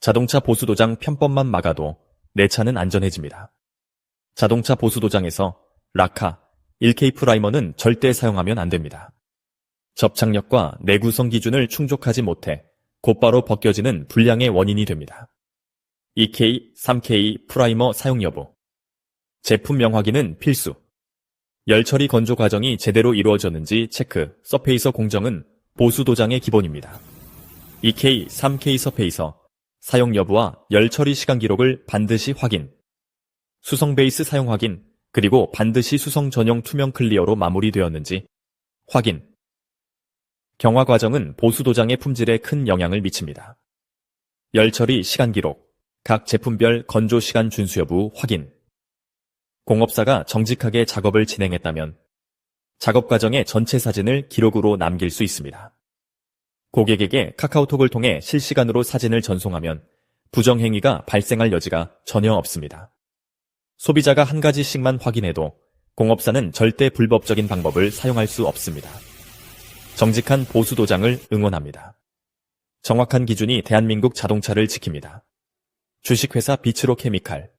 자동차 보수도장 편법만 막아도 내 차는 안전해집니다. 자동차 보수도장에서 라카, 1K 프라이머는 절대 사용하면 안 됩니다. 접착력과 내구성 기준을 충족하지 못해 곧바로 벗겨지는 불량의 원인이 됩니다. 2K, 3K 프라이머 사용 여부. 제품명 확인은 필수. 열 처리 건조 과정이 제대로 이루어졌는지 체크, 서페이서 공정은 보수 도장의 기본입니다. 2K, 3K 서페이서 사용 여부와 열 처리 시간 기록을 반드시 확인. 수성 베이스 사용 확인, 그리고 반드시 수성 전용 투명 클리어로 마무리되었는지 확인. 경화 과정은 보수 도장의 품질에 큰 영향을 미칩니다. 열 처리 시간 기록, 각 제품별 건조 시간 준수 여부 확인. 공업사가 정직하게 작업을 진행했다면 작업 과정의 전체 사진을 기록으로 남길 수 있습니다. 고객에게 카카오톡을 통해 실시간으로 사진을 전송하면 부정행위가 발생할 여지가 전혀 없습니다. 소비자가 한 가지씩만 확인해도 공업사는 절대 불법적인 방법을 사용할 수 없습니다. 정직한 보수 도장을 응원합니다. 정확한 기준이 대한민국 자동차를 지킵니다. 주식회사 비츠로 케미칼